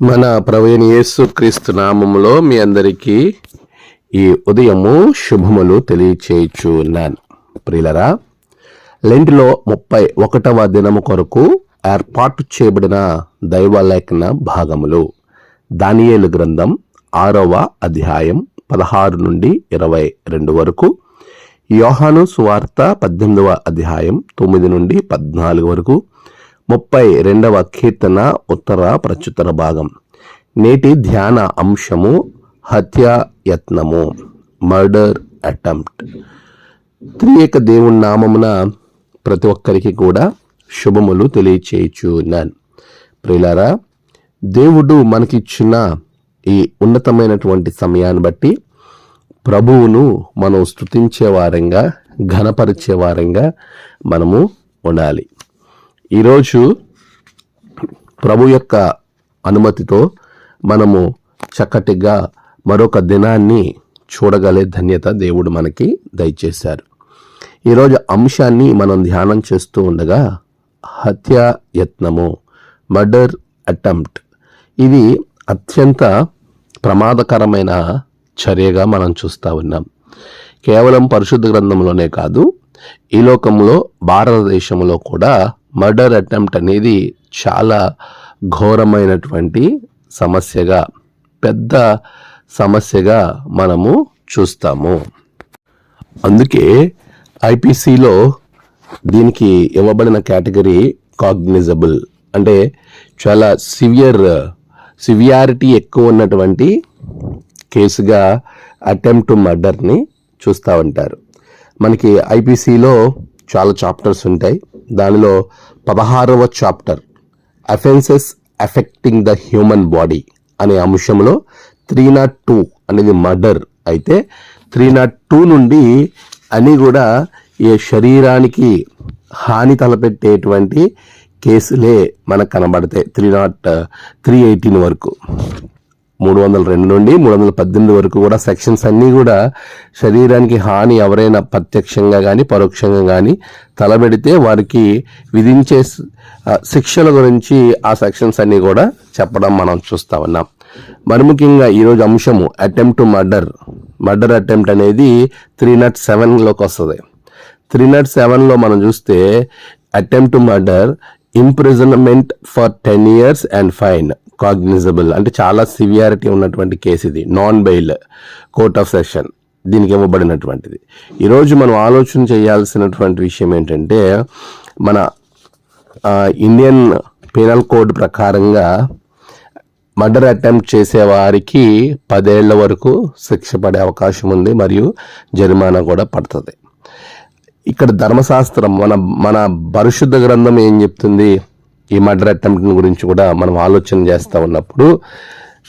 మన ప్రవీణ యేసు క్రీస్తు నామములో మీ అందరికీ ఈ ఉదయము శుభములు తెలియచేయుచున్నాను. ప్రియులరా లెంటిలో ముప్పై ఒకటవ దినము కొరకు ఏర్పాటు చేయబడిన దైవలేఖన భాగములు. దానియేలు గ్రంథం ఆరవ అధ్యాయం పదహారు నుండి ఇరవై రెండు వరకు యోహాను సువార్త పద్దెనిమిదవ అధ్యాయం తొమ్మిది నుండి పద్నాలుగు వరకు ముప్పై రెండవ కీర్తన ఉత్తర ప్రత్యుత్తర భాగం. నేటి ధ్యాన అంశము హత్యాయత్నము మర్డర్ అటెంప్ట్ త్రియేక దేవుని నామమున ప్రతి ఒక్కరికి కూడా శుభములు తెలియచేయచ్చు ఉన్నాను ప్రియులారా దేవుడు మనకిచ్చిన ఈ ఉన్నతమైనటువంటి సమయాన్ని బట్టి ప్రభువును మనం స్తుతించే వారంగా ఘనపరిచే వారంగా మనము ఉండాలి. ఈరోజు ప్రభు యొక్క అనుమతితో మనము చక్కటిగా మరొక దినాన్ని చూడగలే ధన్యత దేవుడు మనకి దయచేశారు. ఈరోజు అంశాన్ని మనం ధ్యానం చేస్తూ ఉండగా హత్యాయత్నము మర్డర్ అటెంప్ట్. ఇది అత్యంత ప్రమాదకరమైన చర్యగా మనం చూస్తూ ఉన్నాం. కేవలం పరిశుద్ధ గ్రంథంలోనే కాదు ఈ లోకంలో భారతదేశంలో కూడా మర్డర్ అటెంప్ట్ అనేది చాలా ఘోరమైనటువంటి సమస్యగా పెద్ద సమస్యగా మనము చూస్తాము. అందుకే ఐపీసీలో దీనికి ఇవ్వబడిన కేటగిరీ కాగ్నిజబుల్ అంటే చాలా సివియర్ సివియారిటీ ఎక్కువ ఉన్నటువంటి కేసుగా అటెంప్ట్ మర్డర్ని చూస్తూ ఉంటారు. మనకి ఐపీసీలో చాలా చాప్టర్స్ ఉంటాయి. దానిలో పదహారవ chapter offences affecting the human body అనే అంశంలో త్రీ నాట్ టూ అనేది మర్డర్ అయితే త్రీ నాట్ టూ నుండి అని కూడా ఈ శరీరానికి హాని తలపెట్టేటువంటి కేసులే మనకు కనబడతాయి. త్రీ నాట్ త్రీ ఎయిటీన్ వరకు. మూడు వందల రెండు నుండి మూడు వందల పద్దెనిమిది వరకు కూడా సెక్షన్స్ అన్నీ కూడా శరీరానికి హాని ఎవరైనా ప్రత్యక్షంగా కానీ పరోక్షంగా కానీ తలబెడితే వారికి విధించే శిక్షల గురించి ఆ సెక్షన్స్ అన్నీ కూడా చెప్పడం మనం చూస్తా ఉన్నాం. మరి ముఖ్యంగా ఈరోజు అంశము attempt to murder. Murder attempt అనేది త్రీ నాట్ సెవెన్లోకి వస్తుంది. త్రీ నాట్ సెవెన్లో మనం చూస్తే attempt to murder imprisonment for ten years and fine. Cognizable అంటే చాలా సివియారిటీ ఉన్నటువంటి కేసు ఇది. Non bail court of session దీనికి ఇవ్వబడినటువంటిది ఈరోజు మనం ఆలోచన చేయాల్సినటువంటి విషయం ఏంటంటే మన ఇండియన్ పీనల్ కోడ్ ప్రకారంగా మర్డర్ అటెంప్ట్ చేసే వారికి పదేళ్ళ వరకు శిక్ష పడే అవకాశం ఉంది మరియు జరిమానా కూడా పడుతుంది. ఇక్కడ ధర్మశాస్త్రం మన మన పరిశుద్ధ గ్రంథం ఏం చెప్తుంది? ఈ మర్డర్ అటెంప్ట్ గురించి కూడా మనం ఆలోచన చేస్తూ ఉన్నప్పుడు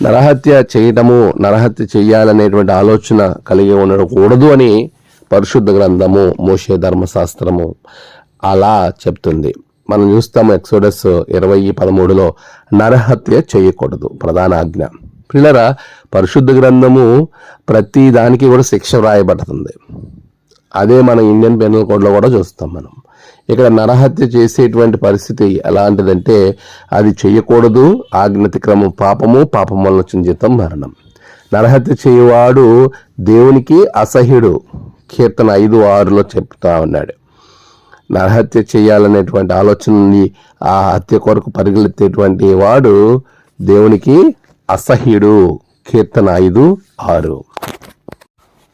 నరహత్య చేయటము నరహత్య చేయాలనేటువంటి ఆలోచన కలిగి ఉండకూడదు అని పరిశుద్ధ గ్రంథము మోషే ధర్మశాస్త్రము అలా చెప్తుంది. మనం చూస్తాము ఎక్సోడస్ ఇరవై పదమూడులో నరహత్య చేయకూడదు ప్రధాన ఆజ్ఞ. పిల్లరా పరిశుద్ధ గ్రంథము ప్రతి దానికి కూడా శిక్ష వ్రాయబడుతుంది. అదే మన ఇండియన్ పెనల్ కోడ్లో కూడా చూస్తాం మనం. ఇక్కడ నరహత్య చేసేటువంటి పరిస్థితి ఎలాంటిదంటే అది చేయకూడదు ఆజ్ఞతిక్రమం పాపము పాపం వల్ల వచ్చిన జీతం మరణం. నరహత్య చేయవాడు దేవునికి అసహ్యుడు. కీర్తన ఐదు ఆరులో చెప్తా ఉన్నాడు. నరహత్య చేయాలనేటువంటి ఆలోచనని ఆ హత్య కొరకు పరిగెత్తేటువంటి వాడు దేవునికి అసహ్యుడు. కీర్తన ఐదు ఆరు.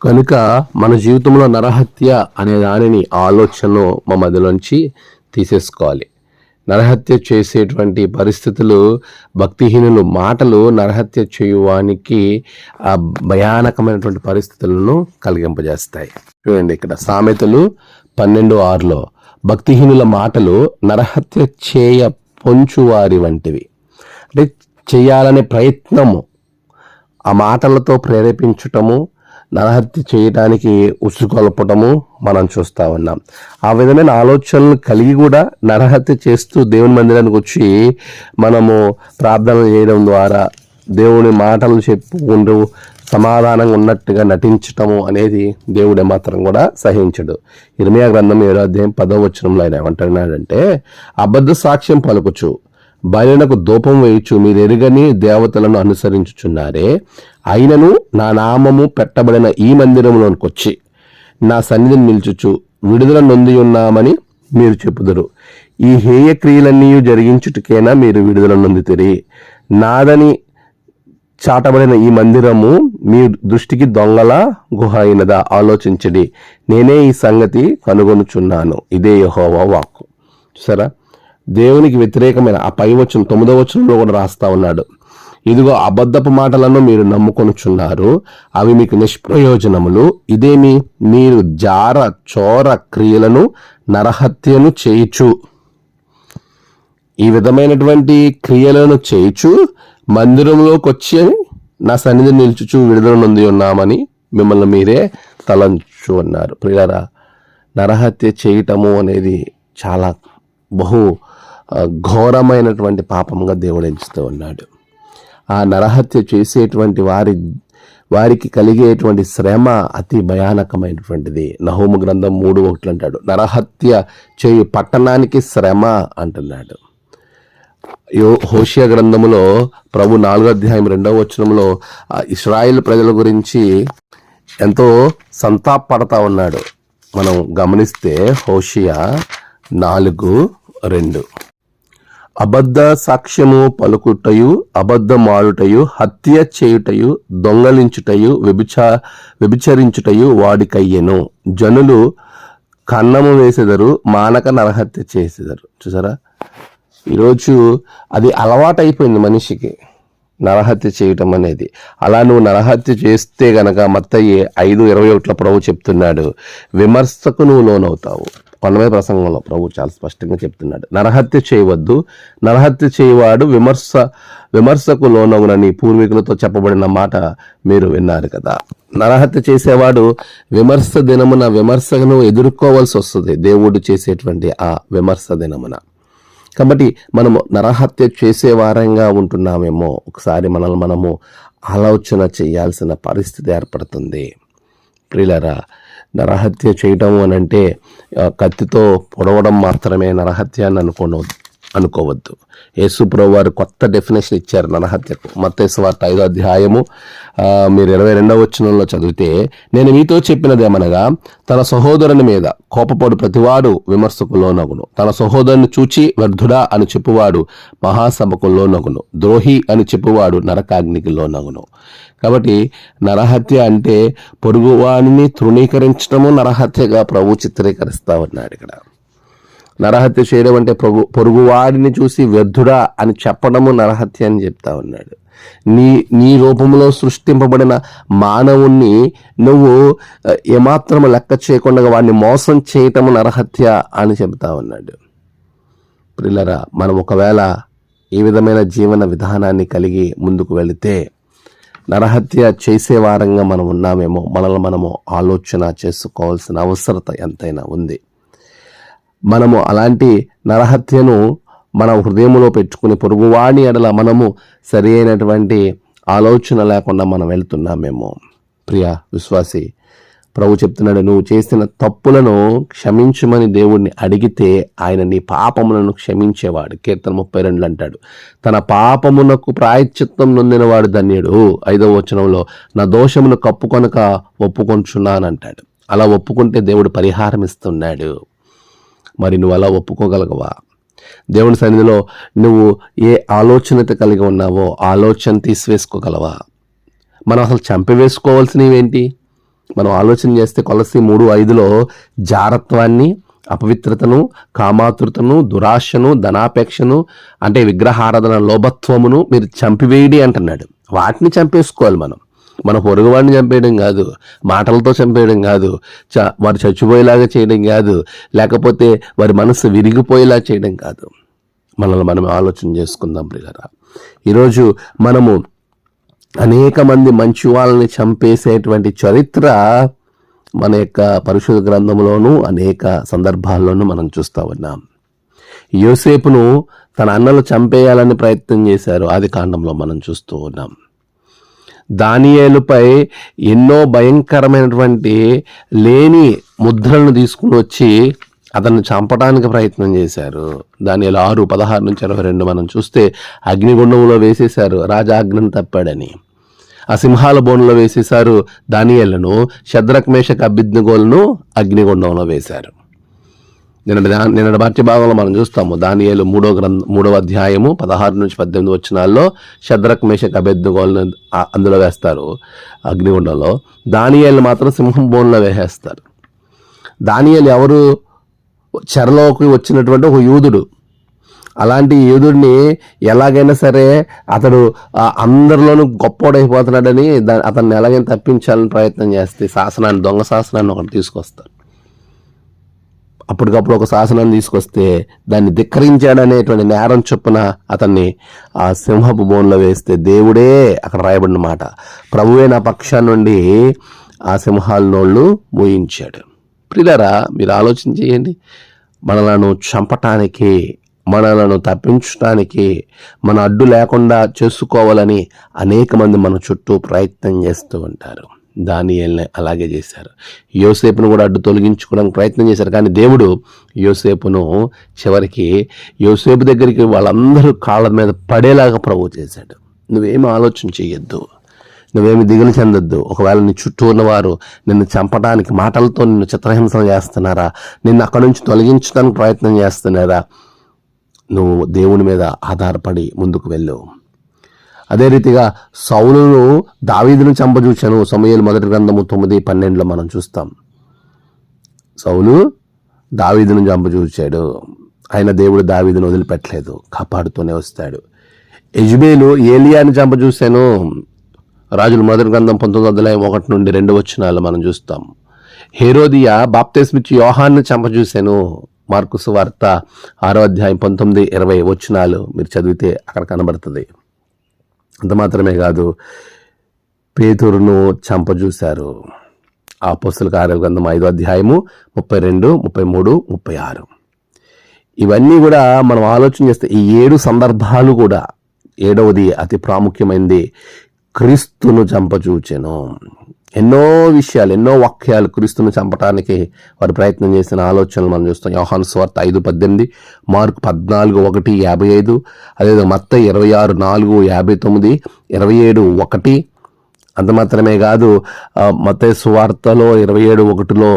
కనుక మన జీవితంలో నరహత్య అనే దానిని ఆలోచనను మా మధ్యలోంచి తీసేసుకోవాలి. నరహత్య చేసేటువంటి పరిస్థితులు భక్తిహీనులు మాటలు నరహత్య చేయువానికి ఆ భయానకమైనటువంటి పరిస్థితులను కలిగింపజేస్తాయి. చూడండి ఇక్కడ సామెతలు పన్నెండు ఆరులో భక్తిహీనుల మాటలు నరహత్య చేయ పొంచువారి వంటివి. అంటే చేయాలనే ప్రయత్నము ఆ మాటలతో ప్రేరేపించటము నరహత్య చేయటానికి ఉసుకొల్పటము మనం చూస్తూ ఉన్నాం. ఆ విధమైన ఆలోచనలు కలిగి కూడా నరహత్య చేస్తూ దేవుని మందిరానికి వచ్చి మనము ప్రార్థనలు చేయడం ద్వారా దేవుని మాటలు చెప్పుకుంటూ సమాధానంగా ఉన్నట్టుగా నటించటము అనేది దేవుడే మాత్రం కూడా సహించడు. ఇర్మియా గ్రంథం ఏడో అధ్యాయం పదో వచనంలో ఆయన ఏమంటున్నాడంటే అబద్ధ సాక్ష్యం పలుకుచు బయలునకు దూపం వేయచ్చు మీరు ఎరుగని దేవతలను అనుసరించుచున్నారే. అయినను నా నామము పెట్టబడిన ఈ మందిరంలోనికొచ్చి నా సన్నిధిని నిల్చుచు విడుదల నొంది ఉన్నామని మీరు చెప్పుదురు. ఈ హేయ క్రియలన్నీ జరిగించుటకేనా మీరు విడుదల నొందితిరి. నాదని చాటబడిన ఈ మందిరము మీ దృష్టికి దొంగల గుహ అయినదా ఆలోచించడి. నేనే ఈ సంగతి కనుగొనుచున్నాను. ఇదే యహోవా వాక్కు. సరే దేవునికి వ్యతిరేకమైన ఆ పై వచ్చిన తొమ్మిదో వచనంలో కూడా రాస్తా ఉన్నాడు. ఇదిగో అబద్ధపు మాటలను మీరు నమ్ముకొనుచున్నారు అవి మీకు నిష్ప్రయోజనములు. ఇదేమి మీరు జార చోర క్రియలను నరహత్యను చేయుచు. ఈ విధమైనటువంటి క్రియలను చేయుచు మందిరంలోకి వచ్చి నా సన్నిధి నిల్చుచు విడుదల నొంది ఉన్నామని మిమ్మల్ని మీరే తలంచు అన్నారు. ప్రియారా నరహత్య చేయటము అనేది చాలా బహు ఘోరమైనటువంటి పాపంగా దేవుడు ఎంచుతూ ఉన్నాడు. ఆ నరహత్య చేసేటువంటి వారి వారికి కలిగేటువంటి శ్రమ అతి భయానకమైనటువంటిది. నహోము గ్రంథం మూడు ఒకటి అంటాడు. నరహత్య చేయు పట్టణానికి శ్రమ అంటున్నాడు. యో హోషియా గ్రంథములో ప్రభు నాలుగో అధ్యాయం రెండవ వచనంలో ఇస్రాయిల్ ప్రజల గురించి ఎంతో సంతాపడతా ఉన్నాడు. మనం గమనిస్తే హోషియా నాలుగు రెండు. అబద్ధ సాక్ష్యము పలుకుటయు అబద్ధమాడుటయు హత్య చేయుటయు దొంగలించుటయు వ్యభిచ వ్యభిచరించుటయు వాడికయ్యెను. జనులు కన్నము వేసేదరు మానక నరహత్య చేసేదరు. చూసారా? ఈరోజు అది అలవాటైపోయింది మనిషికి నరహత్య చేయటం అనేది. అలా నువ్వు నరహత్య చేస్తే గనక మత్తయ్యే ఐదు ఇరవై ఒకటిలో ప్రభు చెప్తున్నాడు విమర్శకు నువ్వు లోనవుతావు. కొండమీద ప్రసంగంలో ప్రభు చాలా స్పష్టంగా చెప్తున్నాడు. నరహత్య చేయవద్దు. నరహత్య చేయవాడు విమర్శ విమర్శకు లోనవునని పూర్వీకులతో చెప్పబడిన మాట మీరు విన్నారు కదా. నరహత్య చేసేవాడు విమర్శ దినమున విమర్శను ఎదుర్కోవాల్సి వస్తుంది. దేవుడు చేసేటువంటి ఆ విమర్శ దినమున. కాబట్టి మనము నరహత్య చేసేవారంగా ఉంటున్నామేమో. ఒకసారి మనల్ని మనము ఆలోచన చేయాల్సిన పరిస్థితి ఏర్పడుతుంది. ప్రియులరా నరహత్య చేయటం అని అంటే కత్తితో పొడవడం మాత్రమే నరహత్య అని అనుకోనవద్దు. అనుకోవద్దు. యేసుప్రభు వారు కొత్త డెఫినేషన్ ఇచ్చారు నరహత్యకు. మత్తేసు ఐదో అధ్యాయము మీరు ఇరవై రెండవ వచనంలో చదివితే నేను మీతో చెప్పినదేమనగా తన సహోదరుని మీద కోపపడు ప్రతివాడు విమర్శకు లోనగును తన సహోదరుని చూచి వ్యర్థుడా అని చెప్పువాడు మహాసభకు లోనగును. ద్రోహి అని చెప్పువాడు నరకాగ్నికి లోనగును. కాబట్టి నరహత్య అంటే పొరుగువాణిని తృణీకరించడము నరహత్యగా ప్రభు చిత్రీకరిస్తా ఉన్నాడు ఇక్కడ. నరహత్య చేయడం అంటే పొరుగు పొరుగువాడిని చూసి వ్యర్థుడా అని చెప్పడము నరహత్య అని చెప్తా ఉన్నాడు. నీ నీ రూపంలో సృష్టింపబడిన మానవుణ్ణి నువ్వు ఏమాత్రం ఏమాత్రము లెక్క చేయకుండా వాడిని మోసం చేయటము నరహత్య అని చెబుతా ఉన్నాడు. ప్రిల్లరా మనం ఒకవేళ ఈ విధమైన జీవన విధానాన్ని కలిగి ముందుకు వెళితే నరహత్య చేసే వారంగా మనం ఉన్నామేమో మనల్ని మనము ఆలోచన చేసుకోవాల్సిన అవసరత ఎంతైనా ఉంది. మనము అలాంటి నరహత్యను మన హృదయంలో పెట్టుకుని పొరుగువాణి ఎడల మనము సరి అయినటువంటి ఆలోచన లేకుండా మనం వెళ్తున్నామేమో. ప్రియ విశ్వాసి ప్రభు చెప్తున్నాడు నువ్వు చేసిన తప్పులను క్షమించమని దేవుణ్ణి అడిగితే ఆయన నీ పాపములను క్షమించేవాడు. కీర్తన ముప్పై రెండు అంటాడు. తన పాపమునకు ప్రాయశ్చిత్తం నొందినవాడు ధన్యుడు. ఐదవ వచనంలో నా దోషమును కప్పుకొనక ఒప్పుకొంచున్నానంటాడు. అలా ఒప్పుకుంటే దేవుడు పరిహారం ఇస్తున్నాడు మరి నువ్వు అలా ఒప్పుకోగలగవా? దేవుని సన్నిధిలో నువ్వు ఏ ఆలోచనత కలిగి ఉన్నావో ఆలోచన తీసివేసుకోగలవా? మనం అసలు చంపివేసుకోవాల్సినవి ఏంటి మనం ఆలోచన చేస్తే కొలసి మూడు ఐదులో జారత్వాన్ని అపవిత్రతను కామాతృతను దురాశను ధనాపేక్షను అంటే విగ్రహారాధన లోభత్వమును మీరు చంపివేయడి అంటున్నాడు. వాటిని చంపేసుకోవాలి మనం. మన పొరుగువాడిని చంపేయడం కాదు మాటలతో చంపేయడం కాదు చ వారు చచ్చిపోయేలాగా చేయడం కాదు లేకపోతే వారి మనసు విరిగిపోయేలా చేయడం కాదు. మనల్ని మనం ఆలోచన చేసుకుందాం ప్రియులరా. ఈరోజు మనము అనేక మంది మంచి వాళ్ళని చంపేసేటువంటి చరిత్ర మన యొక్క పరిశుద్ధ గ్రంథంలోనూ అనేక సందర్భాల్లోనూ మనం చూస్తూ ఉన్నాం. యోసేపును తన అన్నలు చంపేయాలని ప్రయత్నం చేశారు ఆది కాండంలో మనం చూస్తూ ఉన్నాం. దానియేలుపై ఎన్నో భయంకరమైనటువంటి లేని ముద్రలను తీసుకుని వచ్చి అతన్ని చంపడానికి ప్రయత్నం చేశారు. దాని ఆరు పదహారు నుంచి ఇరవై రెండు మనం చూస్తే అగ్నిగుండంలో వేసేశారు. రాజాగ్ని తప్పాడని. ఆ సింహాల బోన్లో వేసేశారు దానియలను. శద్రక్మేషక అభిజ్ఞగోలను అగ్నిగుండంలో వేశారు. నిన్న దా- నిన్నటి పాఠ్య భాగంలో మనం చూస్తాము. దానియాలు మూడో గ్రంథ మూడవ అధ్యాయము పదహారు నుంచి పద్దెనిమిది వచ్చినాల్లో శద్రక్ మేషక్ అభ్యర్థుగోలను అందులో వేస్తారు. అగ్నిగుండంలో దానియాలు మాత్రం సింహం బోన్లో వేసేస్తారు. దానియాలు ఎవరు? చెరలోకి వచ్చినటువంటి ఒక యూదుడు. అలాంటి యూదుడిని ఎలాగైనా సరే అతడు అందరిలోనూ గొప్పోడైపోతున్నాడని దాని అతన్ని ఎలాగైనా తప్పించాలని ప్రయత్నం చేస్తే శాసనాన్ని దొంగ శాసనాన్ని ఒకటి తీసుకొస్తారు. అప్పటికప్పుడు ఒక శాసనం తీసుకొస్తే దాన్ని ధిక్కరించాడనేటువంటి నేరం చొప్పున అతన్ని ఆ సింహపు బోన్లో వేస్తే దేవుడే అక్కడ రాయబడిన మాట ప్రభువే నా పక్షా నుండి ఆ సింహాల నోళ్ళు మూయించాడు. ప్రిలరా మీరు ఆలోచన చేయండి. మనలను చంపటానికి మనలను తప్పించడానికి మన అడ్డు లేకుండా చేసుకోవాలని అనేక మంది మన చుట్టూ ప్రయత్నం చేస్తూ ఉంటారు. దానియల్ని అలాగే చేశారు. యోసేపును కూడా అడ్డు తొలగించుకోవడానికి ప్రయత్నం చేశారు. కానీ దేవుడు యోసేపును చివరికి యోసేపు దగ్గరికి వాళ్ళందరూ కాళ్ళ మీద పడేలాగా ప్రభు చేశాడు. నువ్వేమి ఆలోచన చేయొద్దు నువ్వేమి దిగులు చెందొద్దు. ఒకవేళ నీ చుట్టూ ఉన్నవారు నిన్ను చంపడానికి మాటలతో నిన్ను చిత్రహింసలు చేస్తున్నారా? నిన్ను అక్కడి నుంచి తొలగించడానికి ప్రయత్నం చేస్తున్నారా? నువ్వు దేవుని మీద ఆధారపడి ముందుకు వెళ్ళు. అదే రీతిగా సౌలును దావీదును చంపజూచాను సమయలు మొదటి గ్రంథము తొమ్మిది పన్నెండులో మనం చూస్తాం. సౌలు దావీదును చంపజూచాడు ఆయన దేవుడు దావీదును వదిలిపెట్టలేదు. కాపాడుతూనే వస్తాడు. యజ్బేలు ఏలియాని చంపజూశాను. రాజుల మొదటి గ్రంథం పంతొమ్మిది వందల ఒకటి నుండి రెండు వచ్చినాలు మనం చూస్తాం. హేరోదియా బాప్తేస్మిచ్చి యోహాన్ని చంపజూశాను. మార్కుసు వార్త ఆరో అధ్యాయం పంతొమ్మిది ఇరవై వచ్చినాలు మీరు చదివితే అక్కడ కనబడుతుంది. అంత మాత్రమే కాదు పేతురును చంపజూశారు. ఆ పుస్తక కార్య గ్రంథం ఐదో అధ్యాయము ముప్పై రెండు ముప్పై మూడు ముప్పై ఆరు. ఇవన్నీ కూడా మనం ఆలోచన చేస్తే ఈ ఏడు సందర్భాలు కూడా ఏడవది అతి ప్రాముఖ్యమైనది క్రీస్తును చంపచూచెను ఎన్నో విషయాలు ఎన్నో వాక్యాలు క్రీస్తును చంపటానికి వారు ప్రయత్నం చేసిన ఆలోచనలు మనం చూస్తాం. యోహాన్ స్వార్త ఐదు పద్దెనిమిది మార్క్ పద్నాలుగు ఒకటి యాభై ఐదు అదేవిధంగా మత్త ఇరవై ఆరు నాలుగు యాభై తొమ్మిది ఇరవై ఏడు ఒకటి. అంత మాత్రమే కాదు మత మత్తయి సువార్తలో ఇరవై ఏడు ఒకటిలో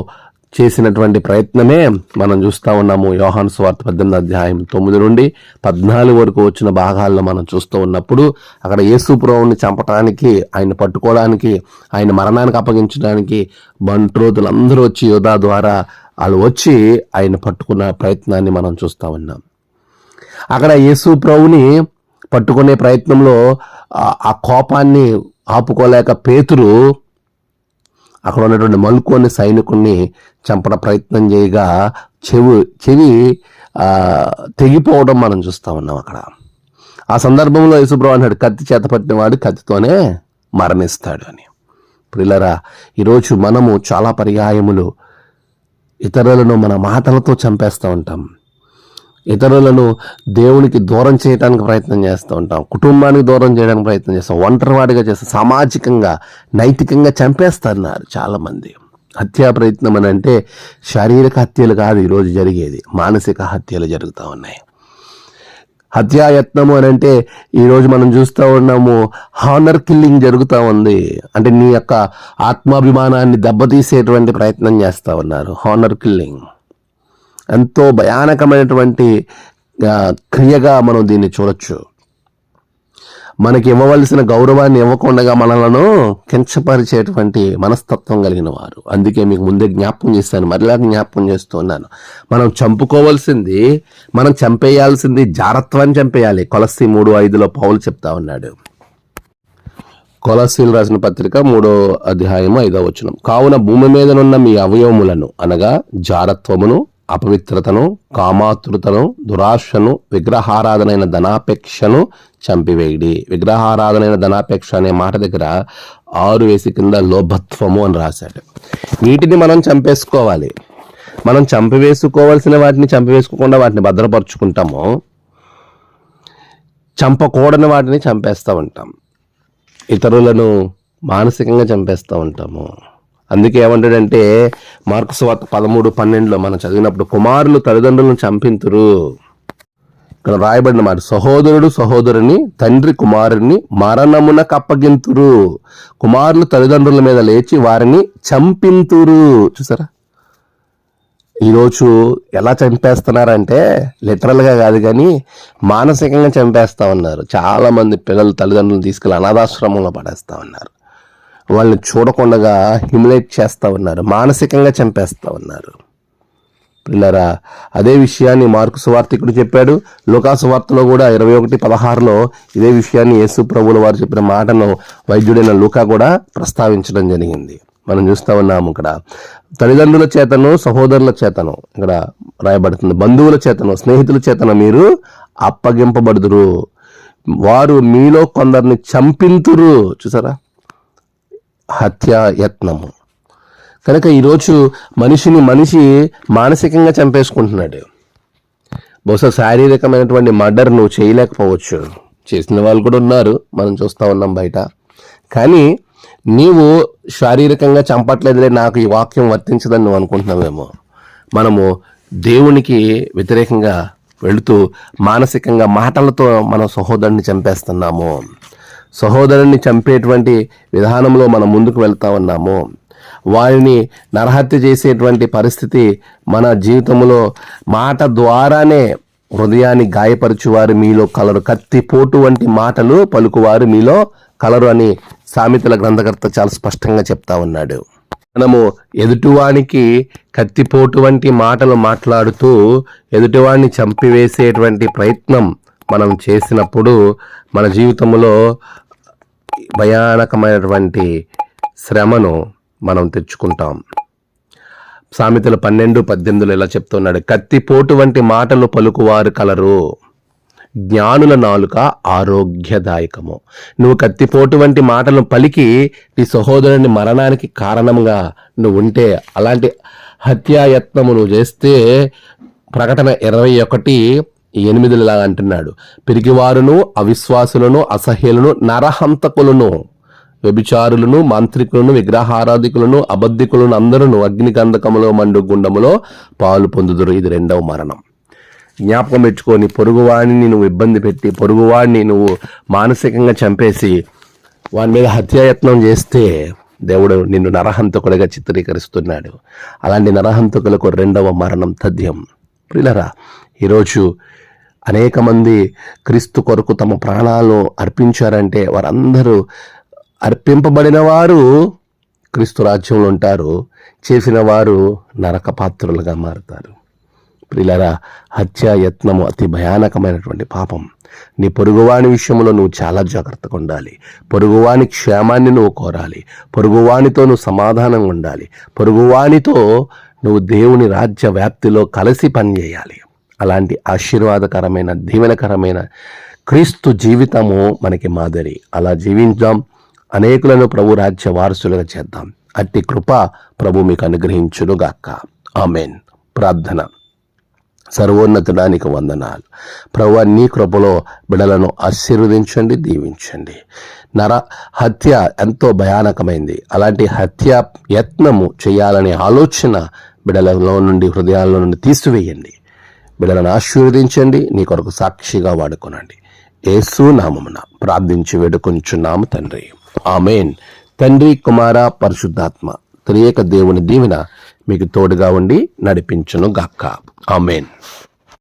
చేసినటువంటి ప్రయత్నమే మనం చూస్తూ ఉన్నాము. యోహాన్ స్వార్థ పద్దెనిమిది అధ్యాయం తొమ్మిది నుండి పద్నాలుగు వరకు వచ్చిన భాగాల్లో మనం చూస్తూ ఉన్నప్పుడు అక్కడ యేసు చంపటానికి ఆయన పట్టుకోవడానికి ఆయన మరణానికి అప్పగించడానికి బంట్రోతులందరూ వచ్చి యోధా ద్వారా వాళ్ళు వచ్చి ఆయన పట్టుకున్న ప్రయత్నాన్ని మనం చూస్తూ ఉన్నాం. అక్కడ యేసు ప్రభుని పట్టుకునే ప్రయత్నంలో ఆ- ఆ కోపాన్ని ఆపుకోలేక పేతురు అక్కడ ఉన్నటువంటి మల్కు అనే సైనికుణ్ణి చంపడ ప్రయత్నం చేయగా చెవి చెవి తెగిపోవడం మనం చూస్తా ఉన్నాం అక్కడ. ఆ సందర్భంలో యేసుప్రభు అన్నాడు కత్తి చేత పట్టినవాడు కత్తితోనే మరణిస్తాడు అని. ప్రిల్లరా ఈరోజు మనము చాలా పర్యాయములు ఇతరులను మన మాటలతో చంపేస్తూ ఉంటాం. ఇతరులను దేవునికి దూరం చేయడానికి ప్రయత్నం చేస్తూ ఉంటాం. కుటుంబానికి దూరం చేయడానికి ప్రయత్నం చేస్తాం. ఒంటరివాడిగా చేస్తాం సామాజికంగా నైతికంగా చంపేస్తున్నారు చాలామంది. హత్యా ప్రయత్నం అని అంటే శారీరక హత్యలు కాదు ఈరోజు జరిగేది. మానసిక హత్యలు జరుగుతూ ఉన్నాయి. హత్యాయత్నము అని అంటే ఈరోజు మనం చూస్తూ ఉన్నాము హానర్ కిల్లింగ్ జరుగుతూ ఉంది. అంటే నీ యొక్క ఆత్మాభిమానాన్ని దెబ్బతీసేటువంటి ప్రయత్నం చేస్తూ ఉన్నారు. హానర్ కిల్లింగ్ ఎంతో భయానకమైనటువంటి క్రియగా మనం దీన్ని చూడొచ్చు. మనకి ఇవ్వవలసిన గౌరవాన్ని ఇవ్వకుండా మనలను కించపరిచేటువంటి మనస్తత్వం కలిగిన వారు. అందుకే మీకు ముందే జ్ఞాపకం చేస్తాను మరలా జ్ఞాపకం చేస్తున్నాను మనం చంపుకోవాల్సింది మనం చంపేయాల్సింది జారత్వాన్ని చంపేయాలి. కొలసి మూడు ఐదులో పౌలు చెప్తా ఉన్నాడు. కొలసీలు రాసిన పత్రిక మూడో అధ్యాయము ఐదో వచనం. కావున భూమి మీదనున్న మీ అవయవములను అనగా జారత్వమును అపవిత్రతను కామాతృతను దురాశను విగ్రహారాధనైన ధనాపేక్షను చంపివేయడి. విగ్రహారాధనైన ధనాపేక్ష అనే మాట దగ్గర ఆరు వేసి కింద లోభత్వము అని రాశాడు. వీటిని మనం చంపేసుకోవాలి. మనం చంపివేసుకోవాల్సిన వాటిని చంపివేసుకోకుండా వాటిని భద్రపరుచుకుంటాము చంపకూడని వాటిని చంపేస్తూ ఉంటాం. ఇతరులను మానసికంగా చంపేస్తూ ఉంటాము. అందుకే ఏమంటాడంటే మార్కు స్వార్త పదమూడు పన్నెండులో మనం చదివినప్పుడు కుమారులు తల్లిదండ్రులను చంపింతురు. ఇక్కడ రాయబడిన మాట సహోదరుడు సహోదరుని తండ్రి కుమారుని మరణమున కప్పగింతురు. కుమారులు తల్లిదండ్రుల మీద లేచి వారిని చంపింతురు. చూసారా? ఈరోజు ఎలా చంపేస్తున్నారంటే లిటరల్గా కాదు కానీ మానసికంగా చంపేస్తా ఉన్నారు. చాలామంది పిల్లలు తల్లిదండ్రులను తీసుకెళ్ళి అనాథాశ్రమంలో పడేస్తా ఉన్నారు. వాళ్ళని చూడకుండా హ్యూమిలేట్ చేస్తూ ఉన్నారు మానసికంగా చంపేస్తూ ఉన్నారు. పిల్లరా అదే విషయాన్ని మార్కు సువార్తికుడు చెప్పాడు. లోకా సువార్తలో కూడా ఇరవై ఒకటి పదహారులో ఇదే విషయాన్ని యేసు ప్రభుల వారు చెప్పిన మాటను వైద్యుడైన లూకా కూడా ప్రస్తావించడం జరిగింది. మనం చూస్తా ఉన్నాము ఇక్కడ. తల్లిదండ్రుల చేతను సహోదరుల చేతను ఇక్కడ రాయబడుతుంది. బంధువుల చేతను స్నేహితుల చేతను మీరు అప్పగింపబడుదురు. వారు మీలో కొందరిని చంపింతురు. చూసారా? హత్య యత్నము కనుక ఈరోజు మనిషిని మనిషి మానసికంగా చంపేసుకుంటున్నాడు. బహుశా శారీరకమైనటువంటి మర్డర్ నువ్వు చేయలేకపోవచ్చు. చేసిన వాళ్ళు కూడా ఉన్నారు మనం చూస్తూ ఉన్నాం బయట. కానీ నీవు శారీరకంగా చంపట్లేదులే నాకు ఈ వాక్యం వర్తించదని నువ్వు అనుకుంటున్నావేమో. మనము దేవునికి వ్యతిరేకంగా వెళుతూ మానసికంగా మాటలతో మన సహోదరుని చంపేస్తున్నాము. సహోదరుని చంపేటువంటి విధానంలో మనం ముందుకు వెళ్తా ఉన్నాము వారిని నరహత్య చేసేటువంటి పరిస్థితి మన జీవితంలో మాట ద్వారానే హృదయాన్ని గాయపరచువారు మీలో కలరు. కత్తిపోటు వంటి మాటలు పలుకువారు మీలో కలరు అని సామెతల గ్రంథకర్త చాలా స్పష్టంగా చెప్తా ఉన్నాడు. మనము ఎదుటివానికి కత్తిపోటు వంటి మాటలు మాట్లాడుతూ ఎదుటివాడిని చంపివేసేటువంటి ప్రయత్నం మనం చేసినప్పుడు మన జీవితంలో భయానకమైనటువంటి శ్రమను మనం తెచ్చుకుంటాం. సామెతలు పన్నెండు పద్దెనిమిదిలో ఇలా చెప్తున్నాడు కత్తిపోటు వంటి మాటలు పలుకువారు కలరు. జ్ఞానుల నాలుక ఆరోగ్యదాయకము. నువ్వు కత్తిపోటు వంటి మాటలను పలికి నీ సహోదరుని మరణానికి కారణంగా నువ్వు ఉంటే అలాంటి హత్యాయత్నము నువ్వు చేస్తే ప్రకటన ఇరవై ఒకటి ఎనిమిదిలా అంటున్నాడు. పిరిగివారును అవిశ్వాసులను అసహ్యులను నరహంతకులను వ్యభిచారులను మాంత్రికులను విగ్రహారాధికులను అబద్ధికులను అందరూ అగ్నిగంధకములో మండు గుండములో పాలు పొందుదురు. ఇది రెండవ మరణం. జ్ఞాపకం పెట్టుకొని పొరుగువాడిని నువ్వు ఇబ్బంది పెట్టి పొరుగువాడిని నువ్వు మానసికంగా చంపేసి వాని మీద హత్యాయత్నం చేస్తే దేవుడు నిన్ను నరహంతకుడిగా చిత్రీకరిస్తున్నాడు. అలాంటి నరహంతకులకు రెండవ మరణం తథ్యం. ప్రిలరా ఈరోజు అనేక మంది క్రీస్తు కొరకు తమ ప్రాణాలను అర్పించారంటే వారందరూ అర్పింపబడిన వారు క్రీస్తు రాజ్యంలో ఉంటారు. చేసిన వారు నరక పాత్రులుగా మారుతారు. ప్రిలరా హత్య యత్నము అతి భయానకమైనటువంటి పాపం. నీ పొరుగువాని విషయంలో నువ్వు చాలా జాగ్రత్తగా ఉండాలి. పొరుగువాని క్షేమాన్ని నువ్వు కోరాలి. పొరుగువానితో నువ్వు సమాధానంగా ఉండాలి. పొరుగువానితో నువ్వు దేవుని రాజ్య వ్యాప్తిలో కలిసి పనిచేయాలి. అలాంటి ఆశీర్వాదకరమైన దీవెనకరమైన క్రీస్తు జీవితము మనకి మాదిరి. అలా జీవించాం. అనేకులను ప్రభు రాజ్య వారసులుగా చేద్దాం. అట్టి కృప ప్రభు మీకు అనుగ్రహించునుగాక. ఆమెన్. ప్రార్థన. సర్వోన్నతుడానికి వందనాలు. ప్రభు నీ కృపలో బిడలను ఆశీర్వదించండి దీవించండి. నర హత్య ఎంతో భయానకమైంది. అలాంటి హత్య యత్నము చేయాలనే ఆలోచన బిడలలో నుండి హృదయాల్లో నుండి తీసివేయండి. బిడ్డలను ఆశీర్వదించండి నీ కొరకు సాక్షిగా వాడుకోనండి. యేసు నామమున ప్రార్థించి వేడుకొంచున్నాము తండ్రి. ఆమెన్. తండ్రి కుమార పరిశుద్ధాత్మ త్రియేక దేవుని దీవెన మీకు తోడుగా ఉండి నడిపించును గాక్క ఆమెన్.